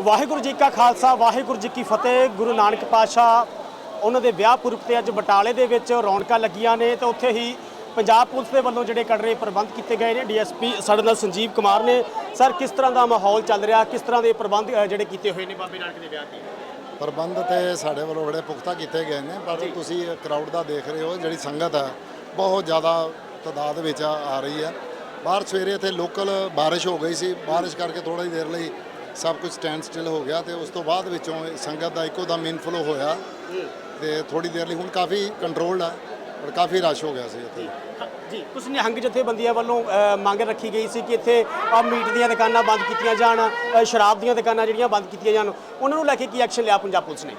ਵਾਹਿਗੁਰੂ ਜੀ ਕਾ ਖਾਲਸਾ ਵਾਹਿਗੁਰੂ ਜੀ ਕੀ ਫਤਿਹ। ਗੁਰੂ ਨਾਨਕ ਪਾਤਸ਼ਾਹ ਉਹਨਾਂ ਦੇ ਵਿਆਹ ਪੁਰਬ ਤੇ ਅੱਜ ਬਟਾਲੇ ਦੇ ਵਿੱਚ ਰੌਣਕਾਂ ਲੱਗੀਆਂ ਨੇ ਤੇ ਉੱਥੇ ਹੀ ਪੰਜਾਬ ਪੁਲਿਸ ਦੇ ਵੱਲੋਂ ਜਿਹੜੇ ਕੜਰੇ ਪ੍ਰਬੰਧ ਕੀਤੇ ਗਏ ਨੇ। ਡੀਐਸਪੀ ਸਾਡੇ ਨਾਲ ਸੰਜੀਵ ਕੁਮਾਰ ਨੇ। ਸਰ ਕਿਸ ਤਰ੍ਹਾਂ ਦਾ ਮਾਹੌਲ ਚੱਲ ਰਿਹਾ? ਕਿਸ ਤਰ੍ਹਾਂ ਦੇ ਪ੍ਰਬੰਧ ਜਿਹੜੇ ਕੀਤੇ ਹੋਏ ਨੇ ਬਾਬੇ ਨਾਨਕ ਦੇ ਵਿਆਹ ਤੇ? ਪ੍ਰਬੰਧ ਤੇ ਸਾਡੇ ਵੱਲੋਂ ਬੜੇ ਪੁਖਤਾ ਕੀਤੇ ਗਏ ਨੇ ਪਰ ਤੁਸੀਂ ਕਰਾਊਡ ਦਾ ਦੇਖ ਰਹੇ ਹੋ ਜਿਹੜੀ ਸੰਗਤ ਹੈ ਬਹੁਤ ਜ਼ਿਆਦਾ ਤਾਦਾਦ ਵਿੱਚ ਆ ਰਹੀ ਹੈ ਬਾਹਰ ਸਵੇਰੇ ਇੱਥੇ ਲੋਕਲ ਬਾਰਿਸ਼ ਹੋ ਗਈ ਸੀ। ਬਾਰਿਸ਼ ਕਰਕੇ ਥੋੜੀ ਦੇਰ ਲਈ ਸਭ ਕੁਝ ਸਟੈਂਡ ਸਟਿਲ ਹੋ ਗਿਆ ਤੇ ਉਸ ਤੋਂ ਬਾਅਦ ਵਿੱਚੋਂ ਸੰਗਤ ਦਾ ਇੱਕੋ ਦਮ ਇਨਫਲੋ ਹੋਇਆ। ਤੇ ਥੋੜੀ ਦੇਰ ਲਈ ਹੁਣ ਕਾਫੀ ਕੰਟਰੋਲਡ ਹੈ ਪਰ ਕਾਫੀ ਰਸ਼ ਹੋ ਗਿਆ ਸੀ ਇੱਥੇ। ਜੀ ਕੁਝ ਨਿਹੰਗ ਜਥੇਬੰਦੀਆਂ ਵੱਲੋਂ ਮੰਗ ਰੱਖੀ ਗਈ ਸੀ ਕਿ ਇੱਥੇ ਆ ਮੀਟ ਦੀਆਂ ਦੁਕਾਨਾਂ ਬੰਦ ਕੀਤੀਆਂ ਜਾਣ ਸ਼ਰਾਬ ਦੀਆਂ ਦੁਕਾਨਾਂ ਜਿਹੜੀਆਂ ਬੰਦ ਕੀਤੀਆਂ ਜਾਣ। ਉਹਨਾਂ ਨੂੰ ਲੈ ਕੇ ਕੀ ਐਕਸ਼ਨ ਲਿਆ ਪੰਜਾਬ ਪੁਲਿਸ ਨੇ?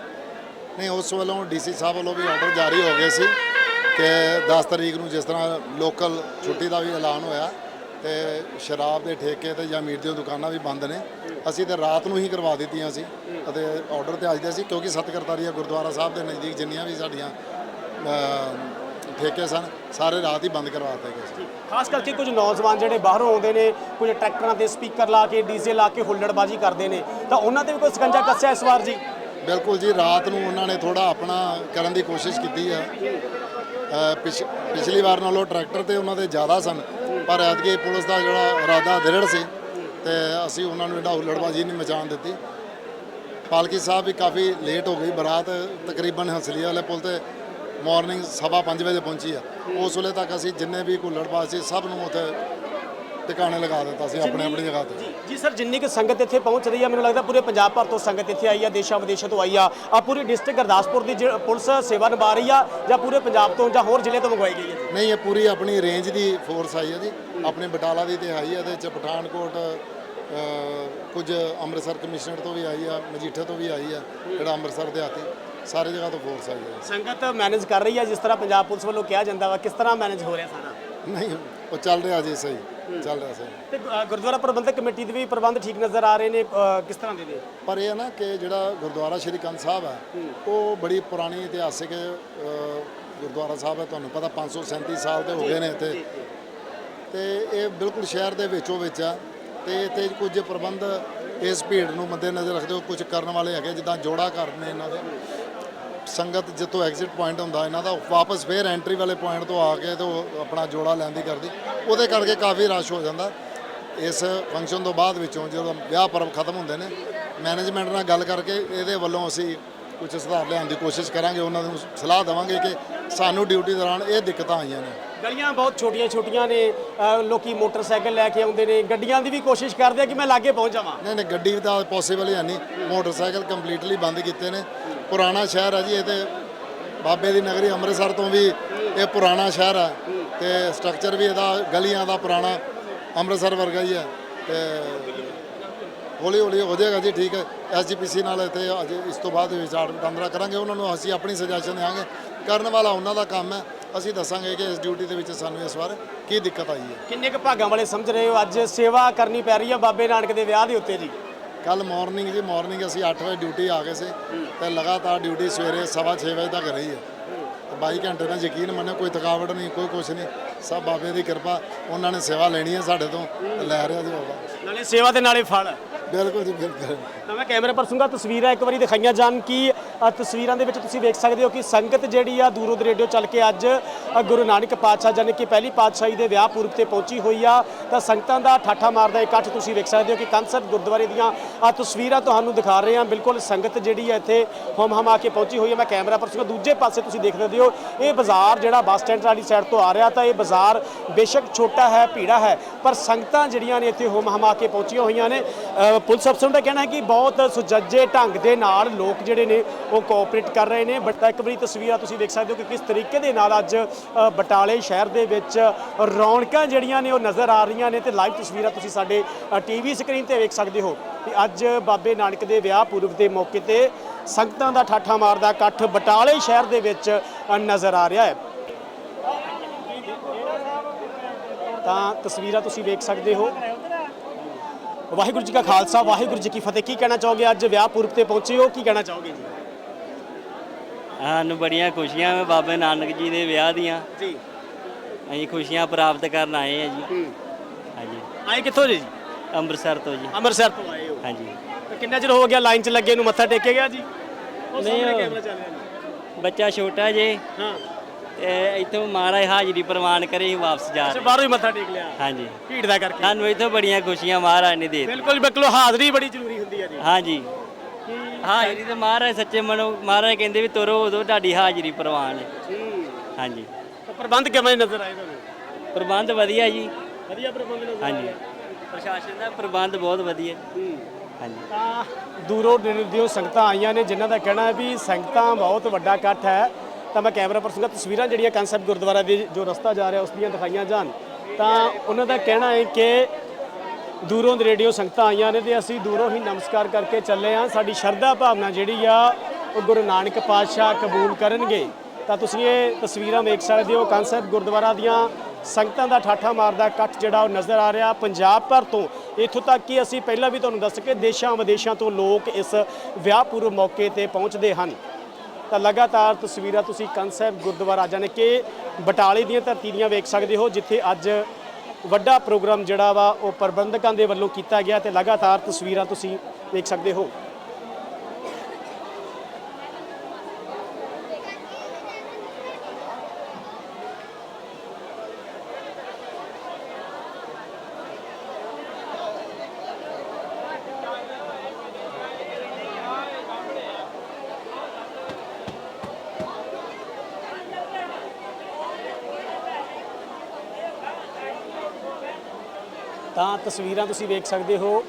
ਨਹੀਂ ਉਸ ਵੱਲੋਂ ਡੀਸੀ ਸਾਹਿਬ ਵੱਲੋਂ ਵੀ ਆਰਡਰ ਜਾਰੀ ਹੋ ਗਏ ਸੀ ਕਿ 10 ਤਰੀਕ ਨੂੰ ਜਿਸ ਤਰ੍ਹਾਂ ਲੋਕਲ ਛੁੱਟੀ ਦਾ ਵੀ ਐਲਾਨ ਹੋਇਆ ਤੇ ਸ਼ਰਾਬ ਦੇ ਠੇਕੇ ਤੇ ਜਾਂ ਮੀਟ ਦੀਆਂ ਦੁਕਾਨਾਂ ਵੀ ਬੰਦ ਨੇ। ਅਸੀਂ ਤੇ ਰਾਤ ਨੂੰ ਹੀ ਕਰਵਾ ਦਿੱਤੀਆਂ ਸੀ ਅਤੇ ਆਰਡਰ ਤੇ ਅੱਜ ਦੇ ਸੀ ਕਿਉਂਕਿ ਸਤਕਰਤਾਰੀਆ ਗੁਰਦੁਆਰਾ ਸਾਹਿਬ ਦੇ ਨਜ਼ਦੀਕ ਜਿੰਨੀਆਂ ਵੀ ਸਾਡੀਆਂ ਠੇਕੇ ਸਨ ਸਾਰੇ ਰਾਤ ਹੀ ਬੰਦ ਕਰਵਾ ਦਿੱਤੇ ਗਏ ਸੀ। ਖਾਸ ਕਰਕੇ ਕੁਝ ਨੌਜਵਾਨ ਜਿਹੜੇ ਬਾਹਰੋਂ ਆਉਂਦੇ ਨੇ ਕੁਝ ਟਰੈਕਟਰਾਂ ਤੇ ਸਪੀਕਰ ਲਾ ਕੇ ਡੀਜ਼ੇ ਲਾ ਕੇ ਹੁੱਲੜਬਾਜ਼ੀ ਕਰਦੇ ਨੇ ਤਾਂ ਉਹਨਾਂ ਤੇ ਵੀ ਕੋਈ ਸਕੰਜਾ ਕੱਸਿਆ ਇਸ ਵਾਰ ਜੀ? ਬਿਲਕੁਲ ਜੀ ਰਾਤ ਨੂੰ ਉਹਨਾਂ ਨੇ ਥੋੜਾ ਆਪਣਾ ਕਰਨ ਦੀ ਕੋਸ਼ਿਸ਼ ਕੀਤੀ ਪਿਛ- ਪਿਛਲੀ ਵਾਰ ਨਾਲੋਂ ਟਰੈਕਟਰ ਤੇ ਉਹਨਾਂ ਦੇ ਜ਼ਿਆਦਾ ਸਨ। ਪਰ ਐਤਕੀ ਪੁਲਿਸ ਦਾ ਜਿਹੜਾ ਇਰਾਦਾ ਦ੍ਰਿੜ ਸੀ ਤੇ ਅਸੀਂ ਉਹਨਾਂ ਨੂੰ ਜਿਹੜਾ ਹੁੱਲੜਬਾਜ਼ੀ ਨਹੀਂ ਮਚਾਉਣ ਦਿੱਤੀ। ਪਾਲਕੀ ਸਾਹਿਬ ਵੀ ਕਾਫੀ ਲੇਟ ਹੋ ਗਈ ਬਰਾਤ ਤਕਰੀਬਨ ਹੰਸਲੀ ਵਾਲੇ ਪੁਲ ਤੇ ਮਾਰਨਿੰਗ ਸਵਾ ਪੰਜ ਵਜੇ ਪਹੁੰਚੀ ਆ। ਉਸ ਵੇਲੇ ਤੱਕ ਅਸੀਂ ਜਿੰਨੇ ਵੀ ਹੁੱਲੜਬਾਜ਼ ਸੀ ਸਭ ਨੂੰ ਉੱਥੇ ਟਿਕਾਣੇ ਲਗਾ ਦਿੱਤਾ ਸੀ ਆਪਣੇ ਆਪਣੀ ਜਗ੍ਹਾ ਤੇ। ਜੀ ਸਰ ਜਿੰਨੀ ਕਿ ਸੰਗਤ ਇੱਥੇ ਪਹੁੰਚ ਰਹੀ ਆ ਮੈਨੂੰ ਲੱਗਦਾ ਪੂਰੇ ਪੰਜਾਬ ਭਰ ਤੋਂ ਸੰਗਤ ਇੱਥੇ ਆਈ ਆ ਦੇਸ਼ਾਂ ਵਿਦੇਸ਼ਾਂ ਤੋਂ ਆਈ ਆ। ਆ ਪੂਰੀ ਡਿਸਟ੍ਰਿਕਟ ਗੁਰਦਾਸਪੁਰ ਦੀ ਪੁਲਿਸ ਸੇਵਾ ਨਿਭਾ ਰਹੀ ਆ ਜਾਂ ਪੂਰੇ ਪੰਜਾਬ ਤੋਂ ਜਾਂ ਹੋਰ ਜ਼ਿਲ੍ਹੇ ਤੋਂ ਮੰਗਵਾਈ ਗਈ ਹੈ ਨਹੀਂ ਇਹ ਪੂਰੀ ਆਪਣੀ ਰੇਂਜ ਦੀ ਫੋਰਸ ਆਈ ਹੈ ਜੀ। ਆਪਣੇ ਬਟਾਲਾ ਦੀ ਤੇ ਆਈ ਹੈ ਇਹਦੇ ਚ ਪਠਾਨਕੋਟ ਕੁਝ ਅੰਮ੍ਰਿਤਸਰ ਕਮਿਸ਼ਨਰ ਤੋਂ ਵੀ ਆਈ ਆ ਮਜੀਠੇ ਤੋਂ ਵੀ ਆਈ ਆ ਜਿਹੜਾ ਅੰਮ੍ਰਿਤਸਰ ਦੇ ਹਾਤੀ ਸਾਰੇ ਜਗ੍ਹਾ ਤੋਂ ਫੋਰਸ ਆਈ ਹੈ ਸੰਗਤ ਮੈਨੇਜ ਕਰ ਰਹੀ ਆ ਜਿਸ ਤਰ੍ਹਾਂ ਪੰਜਾਬ ਪੁਲਿਸ ਵੱਲੋਂ ਕਿਹਾ ਜਾਂਦਾ ਵਾ ਕਿਸ ਤਰ੍ਹਾਂ ਮੈਨੇਜ ਹੋ ਰਿਹਾ ਸਾਰਾ? ਨਹੀਂ ਉਹ ਚੱਲ ਰਿਹਾ ਜੀ ਸਹੀ। ਚੱਲ ਰਿਹਾ ਸਹੀ ਤੇ ਅ, ਗੁਰਦੁਆਰਾ ਪ੍ਰਬੰਧਕ ਕਮੇਟੀ ਦੇ ਵੀ ਪ੍ਰਬੰਧ ਠੀਕ ਨਜ਼ਰ ਆ ਰਹੇ ਨੇ ਅ, ਕਿਸ ਤਰ੍ਹਾਂ ਦੇ ਨੇ? ਪਰ ਇਹ ਹੈ ਨਾ ਕਿ ਜਿਹੜਾ ਗੁਰਦੁਆਰਾ ਸ਼੍ਰੀ ਕੰਨ ਸਾਹਿਬ ਹੈ ਉਹ ਬੜੀ ਪੁਰਾਣੀ ਇਤਿਹਾਸਿਕ ਅ, ਗੁਰਦੁਆਰਾ ਸਾਹਿਬ ਹੈ ਤੁਹਾਨੂੰ ਪਤਾ 537 ਸਾਲ ਦੇ ਹੋ ਗਏ ਨੇ ਇੱਥੇ। ਤੇ ਇਹ ਬਿਲਕੁਲ ਸ਼ਹਿਰ ਦੇ ਵਿੱਚੋਂ ਵਿੱਚ ਆ। ਤੇ ਇੱਥੇ ਕੁਝ ਪ੍ਰਬੰਧ ਇਸ ਭੀੜ ਨੂੰ ਮੱਦੇਨਜ਼ਰ ਰੱਖਦੇ ਹੋ ਕੁਝ ਕਰਨ ਵਾਲੇ ਹੈਗੇ ਜਿੱਦਾਂ ਜੋੜਾ ਘਰ ਨੇ ਇਹਨਾਂ ਦੇ। ਸੰਗਤ ਜਿੱਥੋਂ ਐਗਜ਼ਿਟ ਪੁਆਇੰਟ ਹੁੰਦਾ ਇਹਨਾਂ ਦਾ ਵਾਪਸ ਫੇਰ ਐਂਟਰੀ ਵਾਲੇ ਪੁਆਇੰਟ ਤੋਂ ਆ ਕੇ ਤੇ ਉਹ ਆਪਣਾ ਜੋੜਾ ਲੈਂਦੀ ਕਰਦੀ। ਉਹਦੇ ਕਰਕੇ ਕਾਫੀ ਰਸ਼ ਹੋ ਜਾਂਦਾ। ਇਸ ਫੰਕਸ਼ਨ ਤੋਂ ਬਾਅਦ ਵਿੱਚੋਂ ਜਦੋਂ ਵਿਆਹ ਪਰਵ ਖਤਮ ਹੁੰਦੇ ਨੇ ਮੈਨੇਜਮੈਂਟ ਨਾਲ ਗੱਲ ਕਰਕੇ ਇਹਦੇ ਵੱਲੋਂ ਅਸੀਂ ਕੁਝ ਸੁਧਾਰ ਲਿਆਉਣ ਦੀ ਕੋਸ਼ਿਸ਼ ਕਰਾਂਗੇ। ਉਹਨਾਂ ਨੂੰ ਸਲਾਹ ਦੇਵਾਂਗੇ ਕਿ ਸਾਨੂੰ ਡਿਊਟੀ ਦੌਰਾਨ ਇਹ ਦਿੱਕਤਾਂ ਆਈਆਂ ਨੇ। ਗਲੀਆਂ ਬਹੁਤ ਛੋਟੀਆਂ ਛੋਟੀਆਂ ਨੇ ਲੋਕੀ ਮੋਟਰਸਾਈਕਲ ਲੈ ਕੇ ਆਉਂਦੇ ਨੇ। ਗੱਡੀਆਂ ਦੀ ਵੀ ਕੋਸ਼ਿਸ਼ ਕਰਦੇ ਆ ਕਿ ਮੈਂ ਲਾਗੇ ਪਹੁੰਚ ਜਾਵਾਂ। ਨਹੀਂ ਨਹੀਂ ਗੱਡੀ ਤਾਂ ਪੋਸੀਬਲ ਹੈ ਨਹੀਂ। ਮੋਟਰਸਾਈਕਲ ਕੰਪਲੀਟਲੀ ਬੰਦ ਕੀਤੇ ਨੇ। ਪੁਰਾਣਾ ਸ਼ਹਿਰ ਹੈ ਜੀ, ਇਹ ਤੇ ਬਾਬੇ ਦੀ ਨਗਰੀ ਅੰਮ੍ਰਿਤਸਰ ਤੋਂ ਵੀ ਇਹ ਪੁਰਾਣਾ ਸ਼ਹਿਰ ਹੈ ਤੇ ਸਟਰਕਚਰ ਵੀ ਇਹਦਾ ਗਲੀਆਂ ਦਾ ਪੁਰਾਣਾ ਅੰਮ੍ਰਿਤਸਰ ਵਰਗਾ ਹੀ ਹੈ ਤੇ ਹੌਲੀ ਹੌਲੀ ਹੋ ਜਾਏਗਾ ਜੀ, ਠੀਕ ਹੈ। ਐਸਜੀਪੀਸੀ ਨਾਲ ਇੱਥੇ ਅੱਜ ਇਸ ਤੋਂ ਬਾਅਦ ਵਿਚਾਰ ਵਟਾਂਦਰਾ ਕਰਾਂਗੇ, ਉਹਨਾਂ ਨੂੰ ਅਸੀਂ ਆਪਣੀ ਸੁਜੈਸ਼ਨ ਦੇਵਾਂਗੇ ਕਰਨ ਵਾਲਾ ਉਹਨਾਂ ਦਾ ਕੰਮ ਹੈ, ਅਸੀਂ ਦੱਸਾਂਗੇ ਕਿ ਇਸ ਡਿਊਟੀ ਦੇ ਵਿੱਚ ਸਾਨੂੰ ਇਸ ਵਾਰ ਕੀ ਦਿੱਕਤ ਆਈ ਹੈ। ਕਿੰਨੇ ਕੁ ਭਾਗਾਂ ਵਾਲੇ ਸਮਝ ਰਹੇ ਹੋ? ਅੱਜ ਸੇਵਾ ਕਰਨੀ ਪੈ ਰਹੀ ਹੈ ਬਾਬੇ ਨਾਨਕ ਦੇ ਵਿਆਹ ਦੇ ਉੱਤੇ ਜੀ। ਕੱਲ ਮਾਰਨਿੰਗ ਜੀ ਮਾਰਨਿੰਗ ਅਸੀਂ 8 ਵਜੇ ਡਿਊਟੀ ਆ ਗਏ ਸੀ ਤੇ ਲਗਾਤਾਰ ਡਿਊਟੀ ਸਵੇਰੇ 6:30 ਵਜੇ ਤੱਕ ਰਹੀ ਹੈ। ਤੇ 22 ਘੰਟੇ ਨਾਲ ਯਕੀਨ ਮੰਨੋ ਕੋਈ ਥਕਾਵਟ ਨਹੀਂ, ਕੋਈ ਕੁਛ ਨਹੀਂ, ਸਭ ਬਾਬੇ ਦੀ ਕਿਰਪਾ, ਉਹਨਾਂ ਨੇ ਸੇਵਾ ਲੈਣੀ ਹੈ ਸਾਡੇ ਤੋਂ ਲੈ ਰਿਹਾ ਜੀ ਬਾਬਾ। ਨਾਲੇ ਸੇਵਾ ਦੇ ਨਾਲੇ ਫਲ ਬਿਲਕੁਲ ਜੀ ਬਿਲਕੁਲ। ਤਾਂ ਮੈਂ ਕੈਮਰਾ ਪਰਸੂੰਗਾ ਤਸਵੀਰਾਂ ਇੱਕ ਵਾਰੀ ਦਿਖਾਈਆਂ ਜਾਣ ਕਿ ਅ, ਤਸਵੀਰਾਂ ਦੇ ਵਿੱਚ ਤੁਸੀਂ ਵੇਖ ਸਕਦੇ ਹੋ ਕਿ ਸੰਗਤ ਜਿਹੜੀ ਆ ਦੂਰੋਂ ਦਰੇਡਿਓ ਚੱਲ ਕੇ ਅੱਜ ਅ, ਗੁਰੂ ਨਾਨਕ ਪਾਤਸ਼ਾਹ ਜਾਨੀ ਕਿ ਪਹਿਲੀ ਪਾਤਸ਼ਾਹੀ ਦੇ ਵਿਆਹ ਪੁਰਬ ਤੇ ਪਹੁੰਚੀ ਹੋਈ ਆ। ਤਾਂ ਸੰਗਤਾਂ ਦਾ ਠਾਠਾ ਮਾਰਦਾ ਇਕੱਠ ਤੁਸੀਂ ਵੇਖ ਸਕਦੇ ਹੋ ਕਿ ਕੰਸਰ ਗੁਰਦੁਆਰੇ ਦੀਆਂ ਆ ਤਸਵੀਰਾਂ ਤੁਹਾਨੂੰ ਦਿਖਾ ਰਹੇ ਹਾਂ। ਬਿਲਕੁਲ ਸੰਗਤ ਜਿਹੜੀ ਹੈ ਇੱਥੇ ਹਮ ਹਮ ਆ ਕੇ ਪਹੁੰਚੀ ਹੋਈ ਹੈ ਮੈਂ ਕੈਮਰਾ ਪਰਸੂੰਗਾ ਦੂਜੇ ਪਾਸੇ ਤੁਸੀਂ ਦੇਖ ਸਕਦੇ ਹੋ ਇਹ ਬਾਜ਼ਾਰ ਜਿਹੜਾ ਬੱਸ ਸਟੈਂਡ ਵਾਲੀ ਸਾਈਡ ਤੋਂ ਆ ਰਿਹਾ ਤਾਂ ਇਹ ਬਾਜ਼ਾਰ ਬੇਸ਼ੱਕ ਛੋਟਾ ਹੈ ਭੀੜਾ ਹੈ ਪਰ ਸੰਗਤਾਂ ਜਿਹੜੀਆਂ ਨੇ ਇੱਥੇ ਹਮ ਹਮਾ ਕੇ ਪਹੁੰਚੀਆਂ ਹੋਈਆਂ ਨੇ। ਅ, ਪੁਲਿਸ ਅਫਸਰ ਦਾ ਕਹਿਣਾ ਹੈ ਕਿ ਬਹੁਤ ਸੁਜੱਜੇ ਢੰਗ ਦੇ ਨਾਲ ਲੋਕ ਜਿਹੜੇ ਨੇ ਉਹ ਕੋਆਪਰੇਟ ਕਰ ਰਹੇ ਨੇ ਬਟ ਇੱਕ ਵਾਰੀ ਤਸਵੀਰਾਂ ਤੁਸੀਂ ਵੇਖ ਸਕਦੇ ਹੋ ਕਿ ਕਿਸ ਤਰੀਕੇ ਦੇ ਨਾਲ ਅੱਜ ਬਟਾਲੇ ਸ਼ਹਿਰ ਦੇ ਵਿੱਚ ਰੌਣਕਾਂ ਜਿਹੜੀਆਂ ਨੇ ਉਹ ਨਜ਼ਰ ਆ ਰਹੀਆਂ ਨੇ ਤੇ ਲਾਈਵ ਤਸਵੀਰਾਂ ਤੁਸੀਂ ਸਾਡੇ ਟੀਵੀ ਸਕਰੀਨ ਤੇ ਵੇਖ ਸਕਦੇ ਹੋ ਕਿ ਅੱਜ ਬਾਬੇ ਨਾਨਕ ਦੇ ਵਿਆਹ ਪੁਰਬ ਦੇ ਮੌਕੇ ਤੇ ਸੰਗਤਾਂ ਦਾ ਠਾਠਾ ਮਾਰਦਾ ਇਕੱਠ ਬਟਾਲੇ ਸ਼ਹਿਰ ਦੇ ਵਿੱਚ ਨਜ਼ਰ ਆ ਰਿਹਾ ਹੈ। ਤਾਂ ਤਸਵੀਰਾਂ ਤੁਸੀਂ ਵੇਖ ਸਕਦੇ ਹੋ। ਵਾਹਿਗੁਰੂ ਜੀ ਕਾ ਖਾਲਸਾ ਵਾਹਿਗੁਰੂ ਜੀ ਕੀ ਫਤਿਹ। ਕੀ ਕਹਿਣਾ ਚਾਹੋਗੇ? ਅੱਜ ਵਿਆਹ ਪੁਰਬ ਤੇ ਪਹੁੰਚੇ ਹੋ ਕੀ ਕਹਿਣਾ ਚਾਹੋਗੇ ਜੀ? ਸਾਨੂੰ ਬੜੀਆਂ ਖੁਸ਼ੀਆਂ ਨੇ ਬਾਬੇ ਨਾਨਕ ਜੀ ਦੇ ਵਿਆਹ ਦੀਆਂ। ਜੀ। ਅਸੀਂ ਖੁਸ਼ੀਆਂ ਪ੍ਰਾਪਤ ਕਰਨ ਆਏ ਹਾਂ ਜੀ। ਹੂੰ। ਹਾਂਜੀ। ਆਏ ਕਿੱਥੋਂ ਜੀ? ਅੰਮ੍ਰਿਤਸਰ ਤੋਂ ਜੀ। ਅੰਮ੍ਰਿਤਸਰ ਤੋਂ ਆਏ ਹੋ। ਹਾਂਜੀ। ਕਿੰਨਾ ਚਿਰ ਹੋ ਗਿਆ ਲਾਈਨ 'ਚ ਲੱਗੇ ਨੂੰ? ਮੱਥਾ ਟੇਕੇ ਗਿਆ ਜੀ? ਉਹ ਨਹੀਂ, ਸਾਹਮਣੇ ਉਹ- ਕੈਮਰਾ ਚੱਲ ਰਿਹਾ ਜੀ। ਬੱਚਾ ਛੋਟਾ ਜੇ। ਹਾਂ। ਤੇ ਇੱਥੋਂ ਮਹਾਰਾਜ ਹਾਜ਼ਰੀ ਪ੍ਰਵਾਨ ਕਰੇ ਅਸੀਂ ਵਾਪਸ ਜਾ ਅੱਛਾ ਰਹੇ ਬਾਹਰੋਂ ਹੀ ਮੱਥਾ ਟੇਕ ਲਿਆ। ਹਾਂਜੀ। ਭੀੜ ਦਾ ਕਰਕੇ। ਸਾਨੂੰ ਇੱਥੋਂ ਬੜੀਆਂ ਖੁਸ਼ੀਆਂ ਮਹਾਰਾਜ ਨੇ ਦੇ ਦਿੱਤੀਆਂ। ਬਿਲਕੁਲ ਬਿਲਕੁਲ ਹਾਜ਼ਰੀ ਬੜੀ ਜ਼ਰੂਰੀ ਹੁੰਦੀ ਹੈ ਜੀ। ਹਾਂਜੀ। ਹਾਜ਼ਰੀ ਤੇ ਮਹਾਰਾਜ ਸੱਚੇ ਮਨੋਂ ਮਹਾਰਾਜ ਕਹਿੰਦੇ ਵੀ ਤੁਰੋ ਉਦੋਂ ਤੁਹਾਡੀ ਹਾਜ਼ਰੀ ਪ੍ਰਵਾਨ ਹੈ। ਹਾਂਜੀ। ਤਾਂ ਪ੍ਰਬੰਧ ਕਿਵੇਂ ਨਜ਼ਰ ਆਏ ਤੁਹਾਨੂੰ? ਪ੍ਰਬੰਧ ਵਧੀਆ ਜੀ। ਵਧੀਆ ਪ੍ਰਬੰਧ ਨਜ਼ਰ ਹਾਂਜੀ। ਪ੍ਰਸ਼ਾਸਨ ਦਾ ਪ੍ਰਬੰਧ ਬਹੁਤ ਵਧੀਆ। ਹਾਂਜੀ। ਤਾਂ ਦੂਰੋਂ ਨੇੜਿਓਂ ਸੰਗਤਾਂ ਆਈਆਂ ਨੇ ਜਿਨ੍ਹਾਂ ਦਾ ਕਹਿਣਾ ਹੈ ਵੀ ਸੰਗਤਾਂ ਬਹੁਤ ਵੱਡਾ ਇਕੱਠ ਹੈ। ਤਾਂ ਮੈਂ ਕੈਮਰਾ ਪਰਸਨ ਦਾ ਤਸਵੀਰਾਂ ਜਿਹੜੀਆਂ ਕਨਸੈਪਟ ਗੁਰਦੁਆਰਾ ਦੇ ਜੋ ਰਸਤਾ ਜਾ ਰਿਹਾ ਉਸ ਦੀਆਂ ਦਿਖਾਈਆਂ ਜਾਣ। ਤਾਂ ਉਹਨਾਂ ਦਾ ਕਹਿਣਾ ਹੈ ਕਿ ਦੂਰੋਂ ਰੇਡੀਓ ਸੰਗਤਾਂ ਆਈਆਂ ਨੇ ਤੇ ਅਸੀਂ ਦੂਰੋਂ ਹੀ ਨਮਸਕਾਰ ਕਰਕੇ ਚੱਲੇ ਆ ਸਾਡੀ ਸ਼ਰਧਾ ਭਾਵਨਾ ਜਿਹੜੀ ਆ, ਉਹ ਗੁਰੂ ਨਾਨਕ ਪਾਤਸ਼ਾਹ ਕਬੂਲ ਕਰਨਗੇ। ਤਾਂ ਤੁਸੀਂ ਇਹ ਤਸਵੀਰਾਂ ਵੇਖ ਸਕਦੇ ਹੋ ਕਨਸੈਪਟ ਗੁਰਦੁਆਰਾ ਦੀਆਂ ਸੰਗਤਾਂ ਦਾ ਠਾਠਾ ਮਾਰਦਾ ਇਕੱਠ ਜਿਹੜਾ ਉਹ ਨਜ਼ਰ ਆ ਰਿਹਾ ਪੰਜਾਬ ਭਰ ਤੋਂ। ਇੱਥੋਂ ਤੱਕ ਕਿ ਅਸੀਂ ਪਹਿਲਾਂ ਵੀ ਤੁਹਾਨੂੰ ਦੱਸ ਕੇ ਦੇਸ਼ਾਂ ਵਿਦੇਸ਼ਾਂ ਤੋਂ ਲੋਕ ਇਸ ਵਿਆਹ ਪੁਰਬ ਮੌਕੇ ਤੇ ਪਹੁੰਚਦੇ ਹਨ। ਤਾਂ ਲਗਾਤਾਰ ਤਸਵੀਰਾਂ ਤੁਸੀਂ ਕਨਸੈਪਟ ਗੁਰਦੁਆਰਾ ਜਾਣੇ ਕਿ ਬਟਾਲੇ ਦੀਆਂ ਧਰਤੀ ਦੀਆਂ ਵੇਖ ਸਕਦੇ ਹੋ, ਜਿੱਥੇ ਅੱਜ ਵੱਡਾ ਪ੍ਰੋਗਰਾਮ ਜਿਹੜਾ ਵਾ ਉਹ ਪ੍ਰਬੰਧਕਾਂ ਦੇ ਵੱਲੋਂ ਕੀਤਾ ਗਿਆ ਤੇ ਲਗਾਤਾਰ ਤਸਵੀਰਾਂ ਤੁਸੀਂ ਵੇਖ ਸਕਦੇ ਹੋ। ਤਾਂ ਤਸਵੀਰਾਂ ਤੁਸੀਂ ਵੇਖ ਸਕਦੇ ਹੋ।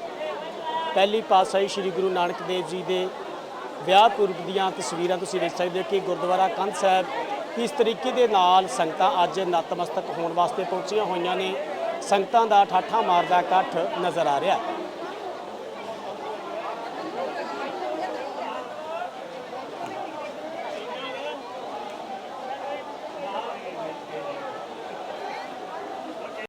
ਪਹਿਲੀ ਪਾਤਸ਼ਾਹੀ ਸ੍ਰੀ ਗੁਰੂ ਨਾਨਕ ਦੇਵ ਜੀ ਦੇ ਵਿਆਹ ਪੁਰਬ ਦੀਆਂ ਤਸਵੀਰਾਂ ਤੁਸੀਂ ਵੇਖ ਸਕਦੇ ਹੋ ਕਿ ਗੁਰਦੁਆਰਾ ਕੰਧ ਸਾਹਿਬ ਕਿਸ ਤਰੀਕੇ ਦੇ ਨਾਲ ਸੰਗਤਾਂ ਅੱਜ ਨਤਮਸਤਕ ਹੋਣ ਵਾਸਤੇ ਪਹੁੰਚੀਆਂ ਹੋਈਆਂ ਨੇ। ਸੰਗਤਾਂ ਦਾ ਠਾਠਾ ਮਾਰਦਾ ਇਕੱਠ ਨਜ਼ਰ ਆ ਰਿਹਾ